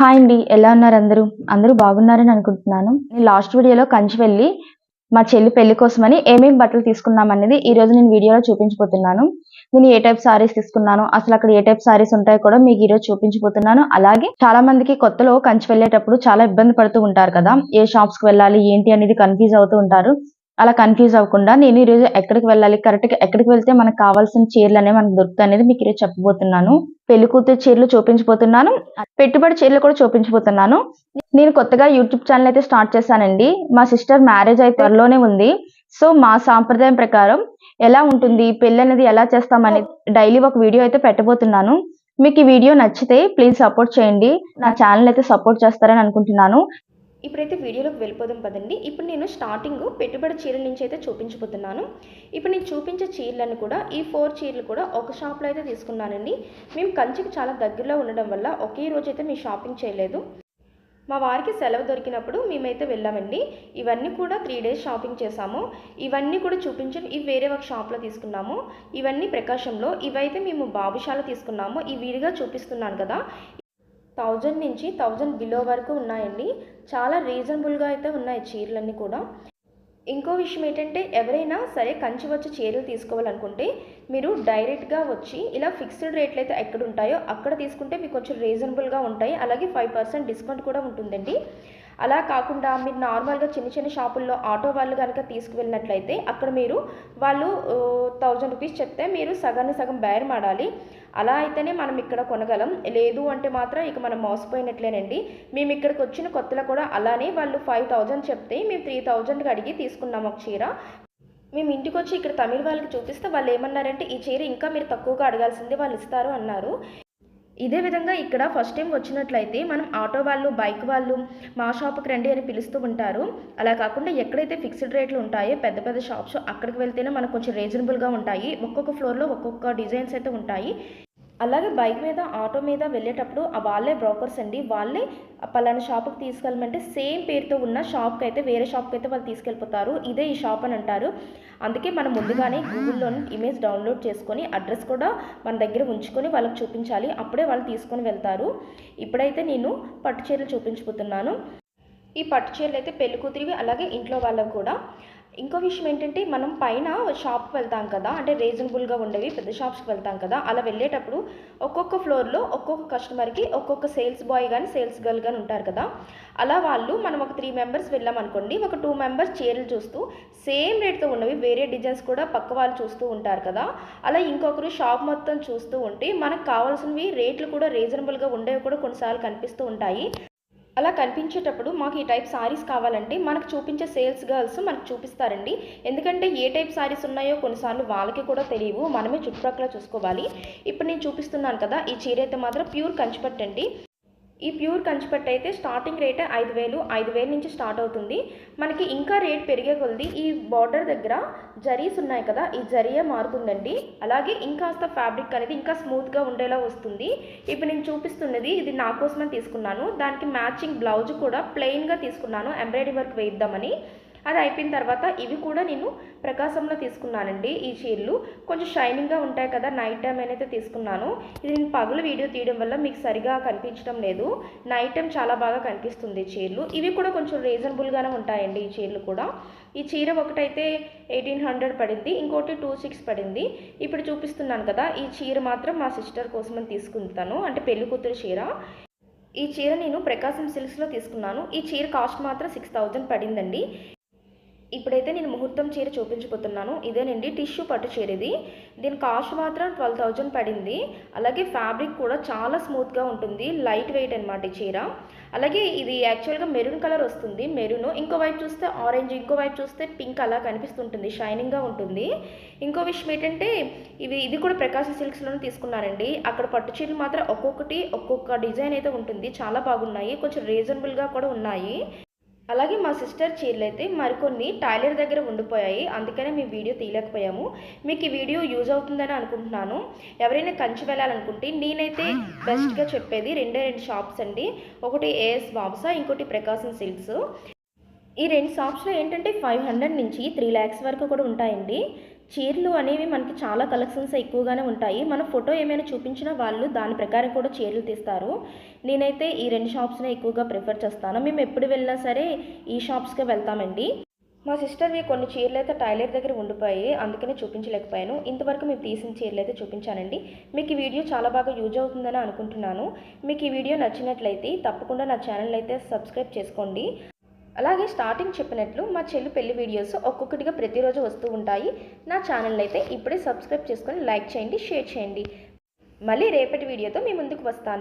Hi అండి ఎలా ఉన్నారు అందరూ? అందరూ బాగున్నారని అనుకుంటున్నాను. నేను లాస్ట్ వీడియోలో కంచి వెళ్ళి మా చెల్లి పెళ్ళి కోసమని ఏమేమి బట్టలు తీసుకున్నాం అనేది ఈ రోజు నేను వీడియోలో చూపించబోతున్నాను. నేను ఏ టైప్ సారీస్ తీసుకున్నాను అసలు అక్కడ ఏ టైప్ సారీస్ ఉంటాయో కూడా మీకు ఈ రోజు చూపించబోతున్నాను. అలాగే చాలా మందికి కొత్తలో కంచి వెళ్ళేటప్పుడు చాలా ఇబ్బంది పడుతూ ఉంటారు కదా ఏ షాప్స్కి వెళ్ళాలి ఏంటి అనేది కన్ఫ్యూజ్ అవుతూ ఉంటారు. అలా కన్ఫ్యూజ్ అవ్వకుండా నేను ఈ రోజు ఎక్కడికి వెళ్ళాలి కరెక్ట్గా ఎక్కడికి వెళ్తే మనకు కావాల్సిన చీరలు అనేవి మనకు దొరుకుతాయి అనేది మీకు ఈరోజు చెప్పబోతున్నాను. పెళ్ళి కూతురు చీరలు చూపించబోతున్నాను. పెట్టుబడి చీరలు కూడా చూపించబోతున్నాను. నేను కొత్తగా యూట్యూబ్ ఛానల్ అయితే స్టార్ట్ చేశానండి. మా సిస్టర్ మ్యారేజ్ అయితే త్వరలోనే ఉంది. సో మా సాంప్రదాయం ప్రకారం ఎలా ఉంటుంది పెళ్ళి అనేది ఎలా చేస్తామని డైలీ ఒక వీడియో అయితే పెట్టబోతున్నాను. మీకు ఈ వీడియో నచ్చితే ప్లీజ్ సపోర్ట్ చేయండి. నా ఛానల్ అయితే సపోర్ట్ చేస్తారని అనుకుంటున్నాను. ఇప్పుడైతే వీడియోలోకి వెళ్ళిపోదాం పదండి. ఇప్పుడు నేను స్టార్టింగ్ పెట్టుబడి చీరల నుంచి అయితే చూపించబోతున్నాను. ఇప్పుడు నేను చూపించే చీరలను కూడా ఈ ఫోర్ చీరలు కూడా ఒక షాప్లో అయితే తీసుకున్నానండి. మేము కంచికి చాలా దగ్గరలో ఉండడం వల్ల ఒకే రోజు అయితే మేము షాపింగ్ చేయలేదు. మా వారికి సెలవు దొరికినప్పుడు మేమైతే వెళ్ళామండి. ఇవన్నీ కూడా త్రీ డేస్ షాపింగ్ చేసాము ఇవన్నీ కూడా చూపించి ఇవి వేరే ఒక షాప్లో తీసుకున్నాము. ఇవన్నీ ప్రకాశంలో ఇవైతే మేము బాబుశాల తీసుకున్నాము. ఈ విడిగా చూపిస్తున్నాను కదా. థౌజండ్ నుంచి థౌజండ్ బిలో వరకు ఉన్నాయండి. చాలా రీజనబుల్గా అయితే ఉన్నాయి చీరలన్నీ కూడా. ఇంకో విషయం ఏంటంటే ఎవరైనా సరే కంచి వచ్చి చీరలు తీసుకోవాలనుకుంటే మీరు డైరెక్ట్గా వచ్చి ఇలా ఫిక్స్డ్ రేట్లు అయితే ఎక్కడ ఉంటాయో అక్కడ తీసుకుంటే మీకు కొంచెం రీజనబుల్గా ఉంటాయి. అలాగే ఫైవ్ పర్సెంట్ డిస్కౌంట్ కూడా ఉంటుందండి. అలా కాకుండా మీరు నార్మల్గా చిన్న చిన్న షాపుల్లో ఆటో వాళ్ళు కనుక తీసుకువెళ్ళినట్లయితే అక్కడ మీరు వాళ్ళు థౌజండ్ రూపీస్ చెప్తే మీరు సగాన్ని సగం బేరం ఆడాలి. అలా అయితేనే మనం ఇక్కడ కొనగలం. లేదు అంటే మాత్రం ఇక మనం మోసపోయినట్లేనండి. మేము ఇక్కడికి వచ్చిన కొత్తలో కూడా అలానే వాళ్ళు ఫైవ్ థౌజండ్ చెప్తే మేము త్రీ థౌజండ్కి అడిగి తీసుకున్నాం ఒక చీర. మేము ఇంటికి వచ్చి ఇక్కడ తమిళ వాళ్ళకి చూపిస్తే వాళ్ళు ఏమన్నారంటే ఈ చీర ఇంకా మీరు తక్కువగా అడగాల్సిందే వాళ్ళు ఇస్తారు అన్నారు. ఇదే విధంగా ఇక్కడ ఫస్ట్ టైం వచ్చినట్లయితే మనం ఆటో వాళ్ళు బైక్ వాళ్ళు మా షాప్కి రండి అని పిలుస్తూ ఉంటారు. అలా కాకుండా ఎక్కడైతే ఫిక్స్డ్ రేట్లు ఉంటాయో పెద్ద పెద్ద షాప్స్ అక్కడికి వెళ్తేనే మనకు కొంచెం రీజనబుల్గా ఉంటాయి. ఒక్కొక్క ఫ్లోర్లో ఒక్కొక్క డిజైన్స్ అయితే ఉంటాయి. అలాగే బైక్ మీద ఆటో మీద వెళ్ళేటప్పుడు ఆ వాళ్ళే బ్రోకర్స్ అండి. వాళ్ళే పలానా షాప్కి తీసుకెళ్ళమంటే సేమ్ పేరుతో ఉన్న షాప్కి అయితే వేరే షాప్కి అయితే వాళ్ళు తీసుకెళ్ళిపోతారు. ఇదే ఈ షాప్ అని అంటారు. అందుకే మనం ముందుగానే గూగుల్లో ఇమేజ్ డౌన్లోడ్ చేసుకొని అడ్రస్ కూడా మన దగ్గర ఉంచుకొని వాళ్ళకి చూపించాలి. అప్పుడే వాళ్ళు తీసుకొని వెళ్తారు. ఇప్పుడైతే నేను పట్టు చీరలు చూపించబోతున్నాను. ఈ పట్టు చీరలు అయితే పెళ్ళికూతురివి అలాగే ఇంట్లో వాళ్ళకు కూడా. ఇంకో విషయం ఏంటంటే మనం పైన షాప్కి వెళ్తాం కదా అంటే రీజనబుల్గా ఉండేవి పెద్ద షాప్స్కి వెళ్తాం కదా అలా వెళ్ళేటప్పుడు ఒక్కొక్క ఫ్లోర్లో ఒక్కొక్క కస్టమర్కి ఒక్కొక్క సేల్స్ బాయ్ కానీ సేల్స్ గర్ల్ కానీ ఉంటారు కదా. అలా వాళ్ళు మనం ఒక త్రీ మెంబర్స్ వెళ్ళామనుకోండి ఒక టూ మెంబర్స్ చీరలు చూస్తూ సేమ్ రేట్తో ఉన్నవి వేరే డిజైన్స్ కూడా పక్క వాళ్ళు చూస్తూ ఉంటారు కదా. అలా ఇంకొకరు షాప్ మొత్తం చూస్తూ ఉంటే మనకు కావాల్సినవి రేట్లు కూడా రీజనబుల్గా ఉండేవి కూడా కొన్నిసార్లు కనిపిస్తూ ఉంటాయి. అలా కనిపించేటప్పుడు మాకు ఈ టైప్ సారీస్ కావాలంటే మనకు చూపించే సేల్స్ గర్ల్స్ మనకు చూపిస్తారండి. ఎందుకంటే ఏ టైప్ సారీస్ ఉన్నాయో కొన్నిసార్లు వాళ్ళకి కూడా తెలియవు. మనమే చుట్టుపక్కల చూసుకోవాలి. ఇప్పుడు నేను చూపిస్తున్నాను కదా ఈ చీర అయితే మాత్రం ప్యూర్ కంచిపట్టండి. ఈ ప్యూర్ కంచిపట్టు అయితే స్టార్టింగ్ రేటే ఐదు వేలు ఐదు వేల నుంచి స్టార్ట్ అవుతుంది. మనకి ఇంకా రేట్ పెరిగే కొలది ఈ బార్డర్ దగ్గర జరీస్ ఉన్నాయి కదా ఈ జరియే మారుతుందండి. అలాగే ఇంకాస్త ఫ్యాబ్రిక్ అనేది ఇంకా స్మూత్గా ఉండేలా వస్తుంది. ఇప్పుడు నేను చూపిస్తున్నది ఇది నా కోసమని తీసుకున్నాను. దానికి మ్యాచింగ్ బ్లౌజ్ కూడా ప్లెయిన్గా తీసుకున్నాను ఎంబ్రాయిడరీ వర్క్ వేయిద్దామని. అది అయిపోయిన తర్వాత ఇవి కూడా నేను ప్రకాశంలో తీసుకున్నానండి ఈ చీరలు. కొంచెం షైనింగ్గా ఉంటాయి కదా నైట్ టైం అనేది తీసుకున్నాను. ఇది నేను పగులు వీడియో తీయడం వల్ల మీకు సరిగా కనిపించడం లేదు. నైట్ టైం చాలా బాగా కనిపిస్తుంది చీరలు. ఇవి కూడా కొంచెం రీజనబుల్గానే ఉంటాయండి ఈ చీరలు కూడా. ఈ చీర ఒకటైతే ఎయిటీన్ హండ్రెడ్ పడింది ఇంకోటి టూ సిక్స్ పడింది. ఇప్పుడు చూపిస్తున్నాను కదా ఈ చీర మాత్రం మా సిస్టర్ కోసమని తీసుకుంటాను అంటే పెళ్ళి కూతురు చీర. ఈ చీర నేను ప్రకాశం సిల్క్స్లో తీసుకున్నాను. ఈ చీర కాస్ట్ మాత్రం సిక్స్ థౌజండ్ పడిందండి. ఇప్పుడైతే నేను ముహూర్తం చీర చూపించబోతున్నాను. ఇదేనండి టిష్యూ పట్టు చీర ఇది దీని కాస్ట్ మాత్రం ట్వెల్వ్ థౌజండ్ పడింది. అలాగే ఫ్యాబ్రిక్ కూడా చాలా స్మూత్గా ఉంటుంది. లైట్ వెయిట్ అనమాట ఈ చీర. అలాగే ఇది యాక్చువల్గా మెరూన్ కలర్ వస్తుంది. మెరూన్ ఇంకో వైపు చూస్తే ఆరెంజ్ ఇంకో వైపు చూస్తే పింక్ అలా కనిపిస్తుంటుంది. షైనింగ్గా ఉంటుంది. ఇంకో విషయం ఏంటంటే ఇవి ఇది కూడా ప్రకాశ సిల్క్స్లోనే తీసుకున్నారండి. అక్కడ పట్టు చీరలు మాత్రం ఒక్కొక్కటి ఒక్కొక్క డిజైన్ అయితే ఉంటుంది. చాలా బాగున్నాయి. కొంచెం రీజనబుల్గా కూడా ఉన్నాయి. అలాగే మా సిస్టర్ చీరలు అయితే మరికొన్ని టైలర్ దగ్గర ఉండిపోయాయి. అందుకనే మీ వీడియో తీయలేకపోయాము. మీకు ఈ వీడియో యూజ్ అవుతుందని అనుకుంటున్నాను. ఎవరైనా కంచి వెళ్ళాలనుకుంటే నేనైతే బెస్ట్గా చెప్పేది రెండే రెండు షాప్స్ అండి. ఒకటి ఏఎస్ బాబ్సా ఇంకోటి ప్రకాశం సిల్క్స్. ఈ రెండు షాప్స్లో ఏంటంటే ఫైవ్ హండ్రెడ్ నుంచి త్రీ ల్యాక్స్ వరకు కూడా ఉంటాయండి. చీరలు అనేవి మనకి చాలా కలెక్షన్స్ ఎక్కువగానే ఉంటాయి. మన ఫోటో ఏమైనా చూపించినా వాళ్ళు దాని ప్రకారం కూడా చీరలు తీస్తారు. నేనైతే ఈ రెండు షాప్స్నే ఎక్కువగా ప్రిఫర్ చేస్తాను. మేము ఎప్పుడు వెళ్ళినా సరే ఈ షాప్స్కే వెళ్తామండి. మా సిస్టర్వి కొన్ని చీరలు అయితే టైలర్ దగ్గర ఉండిపోయి అందుకనే చూపించలేకపోయాను. ఇంతవరకు మేము తీసిన చీరలు అయితే చూపించానండి. మీకు ఈ వీడియో చాలా బాగా యూజ్ అవుతుందని అనుకుంటున్నాను. మీకు ఈ వీడియో నచ్చినట్లయితే తప్పకుండా నా ఛానల్ అయితే సబ్స్క్రైబ్ చేసుకోండి. అలాగే స్టార్టింగ్ చెప్పినట్లు మా చెల్లి పెళ్ళి వీడియోస్ ఒక్కొక్కటిగా ప్రతిరోజు వస్తూ ఉంటాయి. నా ఛానల్ అయితే ఇప్పుడే సబ్స్క్రైబ్ చేసుకొని లైక్ చేయండి షేర్ చేయండి. మళ్ళీ రేపటి వీడియోతో మీ ముందుకు వస్తాను.